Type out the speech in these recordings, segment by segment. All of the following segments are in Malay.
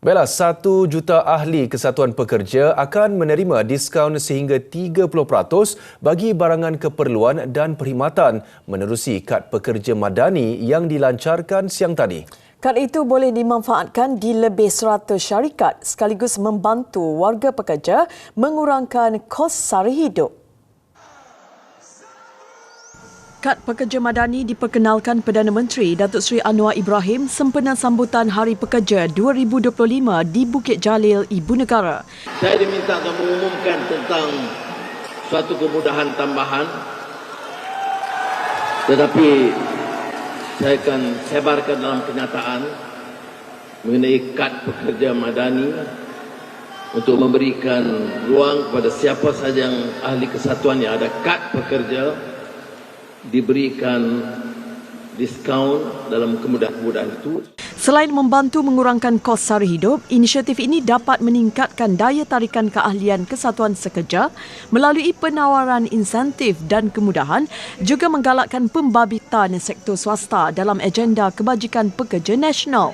Bella, satu juta ahli kesatuan pekerja akan menerima diskaun sehingga 30% bagi barangan keperluan dan perkhidmatan menerusi kad pekerja madani yang dilancarkan siang tadi. Kad itu boleh dimanfaatkan di lebih 100 syarikat sekaligus membantu warga pekerja mengurangkan kos sara hidup. Kad Pekerja Madani diperkenalkan Perdana Menteri Datuk Seri Anwar Ibrahim sempena sambutan Hari Pekerja 2025 di Bukit Jalil, Ibu Negara. Saya diminta untuk mengumumkan tentang suatu kemudahan tambahan tetapi saya akan sebarkan dalam kenyataan mengenai kad pekerja madani untuk memberikan ruang kepada siapa sahaja yang ahli kesatuan yang ada kad pekerja diberikan diskaun dalam kemudahan-kemudahan itu. Selain membantu mengurangkan kos sara hidup, inisiatif ini dapat meningkatkan daya tarikan keahlian kesatuan sekerja melalui penawaran insentif dan kemudahan juga menggalakkan pembabitan sektor swasta dalam agenda kebajikan pekerja nasional.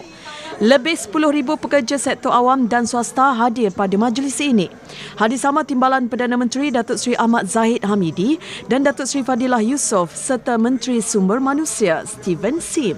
Lebih 10,000 pekerja sektor awam dan swasta hadir pada majlis ini. Hadir sama Timbalan Perdana Menteri Datuk Seri Ahmad Zahid Hamidi dan Datuk Seri Fadilah Yusof serta Menteri Sumber Manusia Steven Sim.